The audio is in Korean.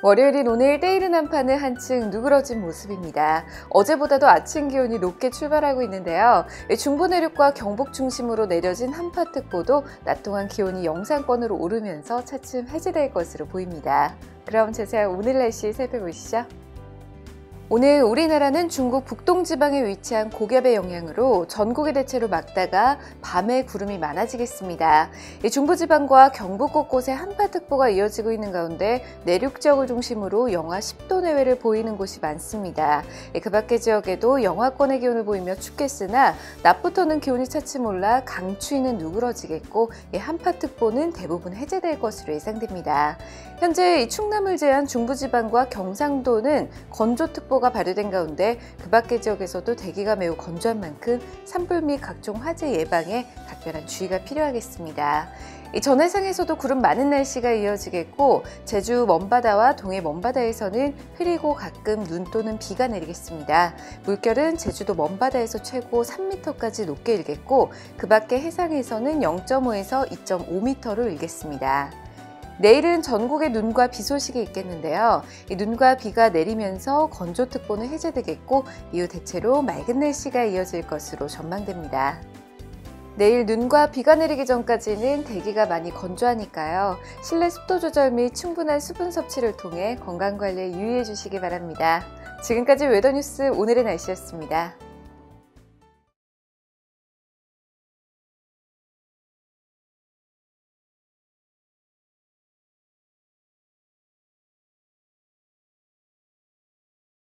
월요일인 오늘 때이른 한파는 한층 누그러진 모습입니다. 어제보다도 아침 기온이 높게 출발하고 있는데요. 중부 내륙과 경북 중심으로 내려진 한파특보도 낮 동안 기온이 영상권으로 오르면서 차츰 해제될 것으로 보입니다. 그럼 제자 오늘 날씨 살펴보시죠. 오늘 우리나라는 중국 북동 지방에 위치한 고겹의 영향으로 전국에 대체로 맑다가 밤에 구름이 많아지겠습니다. 중부 지방과 경북 곳곳에 한파특보가 이어지고 있는 가운데 내륙 지역을 중심으로 영하 10도 내외를 보이는 곳이 많습니다. 그 밖의 지역에도 영하권의 기온을 보이며 춥겠으나 낮부터는 기온이 차츰 올라 강추위는 누그러지겠고 한파특보는 대부분 해제될 것으로 예상됩니다. 현재 충남을 제한 중부 지방과 경상도는 건조특보 예보가 발효된 가운데 그 밖의 지역에서도 대기가 매우 건조한 만큼 산불 및 각종 화재 예방에 각별한 주의가 필요하겠습니다. 이 전해상에서도 구름 많은 날씨가 이어지겠고 제주 먼바다와 동해 먼바다에서는 흐리고 가끔 눈 또는 비가 내리겠습니다. 물결은 제주도 먼바다에서 최고 3m까지 높게 일겠고 그 밖의 해상에서는 0.5에서 2.5m로 일겠습니다. 내일은 전국에 눈과 비 소식이 있겠는데요. 눈과 비가 내리면서 건조특보는 해제되겠고 이후 대체로 맑은 날씨가 이어질 것으로 전망됩니다. 내일 눈과 비가 내리기 전까지는 대기가 많이 건조하니까요. 실내 습도 조절 및 충분한 수분 섭취를 통해 건강 관리에 유의해 주시기 바랍니다. 지금까지 웨더뉴스 오늘의 날씨였습니다.